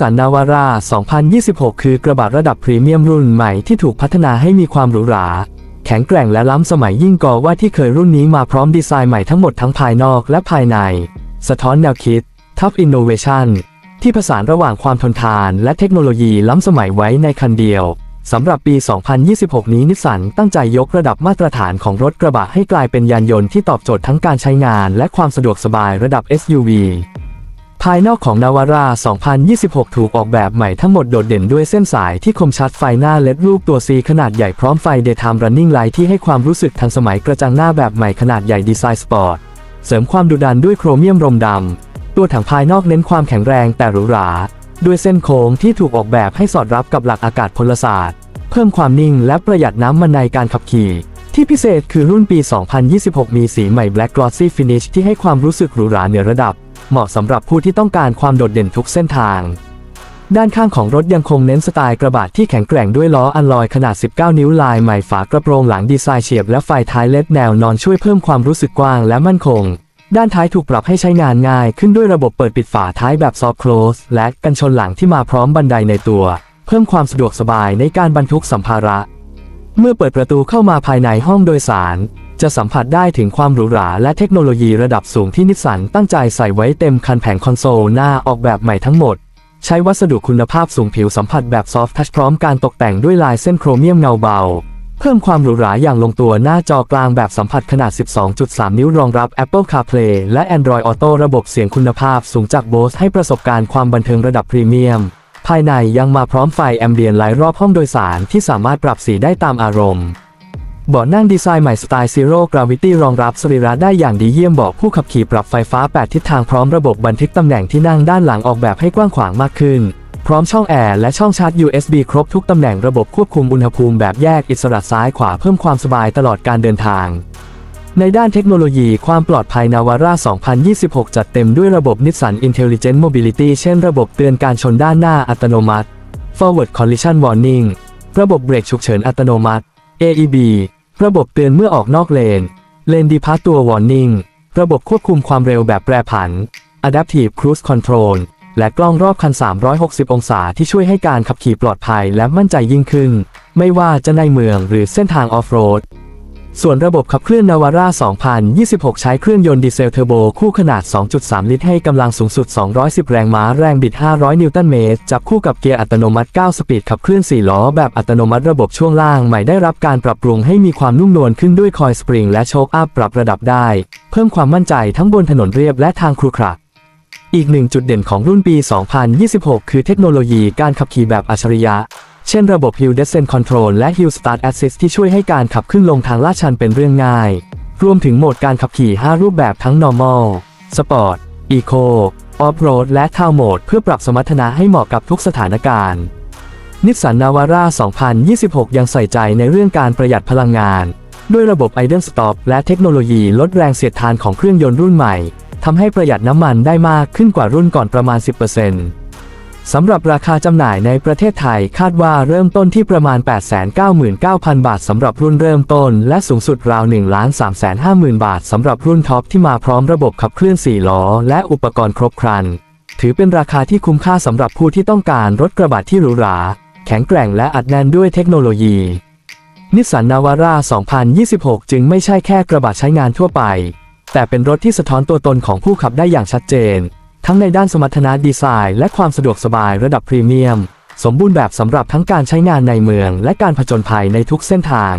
สันนาวาร่า 2026 คือกระบะระดับพรีเมียมรุ่นใหม่ที่ถูกพัฒนาให้มีความหรูหรา แข็งแกร่งและล้ำสมัยยิ่งกว่าว่าที่เคยรุ่นนี้มาพร้อมดีไซน์ใหม่ทั้งหมดทั้งภายนอกและภายใน สะท้อนแนวคิด Tough Innovation ที่ผสานระหว่างความทนทาน และเทคโนโลยีล้ำสมัยไว้ในคันเดียวสำหรับปี 2026 นี้นิสสันตั้งใจยกระดับมาตรฐานของรถกระบะให้กลายเป็นยานยนต์ที่ตอบโจทย์ทั้งการใช้งาน และความสะดวกสบายระดับ SUV ภายนอกของนาวาร่า 2026 ถูกออกแบบใหม่ทั้งหมดโดดเด่นด้วยเส้นสายที่คมชัดไฟหน้าเล็ดรูปตัว C ขนาดใหญ่พร้อมไฟ Daytime Running Light ที่ให้ความรู้สึกทันสมัยกระจังหน้าแบบใหม่ขนาดใหญ่ดีไซน์สปอร์ต เสริมความดุดันด้วยโครเมียมรมดำ ตัวถังภายนอกเน้นความแข็งแรงแต่หรูหรา ด้วยเส้นโค้งที่ถูกออกแบบให้สอดรับกับหลักอากาศพลศาสตร์ เพิ่มความนิ่งและประหยัดน้ำมันในการขับขี่ที่พิเศษคือรุ่นปี 2026 มีสีใหม่ Black Glossy Finish ที่ให้ความรู้สึกหรูหราเหนือระดับ เหมาะสำหรับผู้ที่ต้องการความโดดเด่นทุกเส้นทาง ด้านข้างของรถยังคงเน้นสไตล์กระบะที่แข็งแกร่งด้วยล้ออัลลอยขนาด 19 นิ้วลายใหม่ฝากระโปรงหลังดีไซน์เฉียบและไฟท้ายเล็ดแนวนอนช่วยเพิ่มความรู้สึกกว้างและมั่นคง ด้านท้ายถูกปรับให้ใช้งานง่ายขึ้นด้วยระบบเปิดปิดฝาท้ายแบบ soft close และกันชนหลังที่มาพร้อมบันไดในตัว เพิ่มความสะดวกสบายในการบรรทุกสัมภาระ เมื่อเปิดประตูเข้ามาภายในห้องโดยสาร จะสัมผัสได้ถึงความหรูหราและเทคโนโลยีระดับสูงที่นิสสันตั้งใจใส่ไว้เต็มคันแผงคอนโซลหน้าออกแบบใหม่ทั้งหมด ใช้วัสดุคุณภาพสูงผิวสัมผัสแบบซอฟท์ทัชพร้อมการตกแต่งด้วยลายเส้นโครเมียมเงาเบา เพิ่มความหรูหราอย่างลงตัวหน้าจอกลางแบบสัมผัสขนาด 12.3 นิ้วรองรับ Apple CarPlay และ Android Auto ระบบเสียงคุณภาพสูงจาก Bose ให้ประสบการณ์ความบันเทิงระดับพรีเมียม ภายในยังมาพร้อมไฟแอมเบียนไลท์รอบห้องโดยสารที่สามารถปรับสีได้ตามอารมณ์ เบาะนั่งดีไซน์ใหม่สไตล์ Zero Gravity รองรับสรีระได้อย่างดีเยี่ยมเบาะผู้ขับขี่ปรับไฟฟ้า 8 ทิศทางพร้อมระบบบันทึกตำแหน่งที่นั่งด้านหลังออกแบบให้กว้างขวางมากขึ้น พร้อมช่องแอร์และช่องชาร์จ USB ครบทุกตำแหน่งระบบควบคุมอุณหภูมิแบบแยกอิสระซ้ายขวาเพิ่มความสบายตลอดการเดินทาง ในด้านเทคโนโลยีความปลอดภัยนาวาร่า 2026 จัดเต็มด้วยระบบ Nissan Intelligent Mobility เช่น ระบบเตือนการชนด้านหน้าอัตโนมัติ Forward Collision Warning ระบบเบรกฉุกเฉินอัตโนมัติ AEB ระบบเตือนเมื่อออกนอกเลน เลนดีพาตัว Warning ระบบควบคุมความเร็วแบบแปรผัน Adaptive Cruise Control และกล้องรอบคัน 360 องศาที่ช่วยให้การขับขี่ปลอดภัยและมั่นใจยิ่งขึ้น ไม่ว่าจะในเมืองหรือเส้นทางออฟโรด ส่วนระบบขับเคลื่อนนาวาร่า 2026 ใช้เครื่องยนต์ดีเซลเทอร์โบคู่ขนาด 2.3 ลิตรให้กำลังสูงสุด 210 แรงม้าแรงบิด 500 นิวตันเมตร จับคู่กับเกียร์อัตโนมัติ 9 สปีดขับเคลื่อน 4 ล้อ แบบอัตโนมัติระบบช่วงล่างใหม่ได้รับการปรับปรุงให้มีความนุ่มนวลขึ้นด้วยคอยสปริงและโชคอัพปรับระดับได้ เพิ่มความมั่นใจทั้งบนถนนเรียบและทางครุขระอีกหนึ่งจุดเด่นของรุ่นปี 2026 คือเทคโนโลยีการขับขี่แบบอัจฉริยะ เช่นระบบ Hill Descent Control และ Hill Start Assist ที่ช่วยให้การขับขึ้นลงทางลาดชันเป็นเรื่องง่าย รวมถึงโหมดการขับขี่ 5 รูปแบบทั้ง Normal Sport Eco Off-road และ Town Mode เพื่อปรับสมรรถนะให้เหมาะกับทุกสถานการณ์นิสสันนาวาร่า2026 ยังใส่ใจในเรื่องการประหยัดพลังงาน ด้วยระบบ Idle Stop และเทคโนโลยีลดแรงเสียดทานของเครื่องยนต์รุ่นใหม่ทำให้ประหยัดน้ำมันได้มากขึ้นกว่ารุ่นก่อนประมาณ 10% สำหรับราคาจำหน่ายในประเทศไทยคาดว่าเริ่มต้นที่ประมาณ 899,000 บาทสำหรับรุ่นเริ่มต้น และสูงสุดราว1 350,000 บาทสำหรับรุ่นท็อปที่มาพร้อมระบบขับเคลื่อน 4 ล้อ และอุปกรณ์ครบครัน ถือเป็นราคาที่คุ้มค่าสำหรับผู้ที่ต้องการรถกระบะที่หรูหรา แข็งแกร่งและอัดแน่นด้วยเทคโนโลยีนิสสันนาวาร่า2026 จึงไม่ใช่แค่กระบะใช้งานทั่วไป แต่เป็นรถที่สะท้อนตัวตนของผู้ขับได้อย่างชัดเจน ทั้งในด้านสมรรถนะดีไซน์ และความสะดวกสบายระดับพรีเมียม สมบูรณ์แบบสำหรับทั้งการใช้งานในเมือง และการผจญภัยในทุกเส้นทาง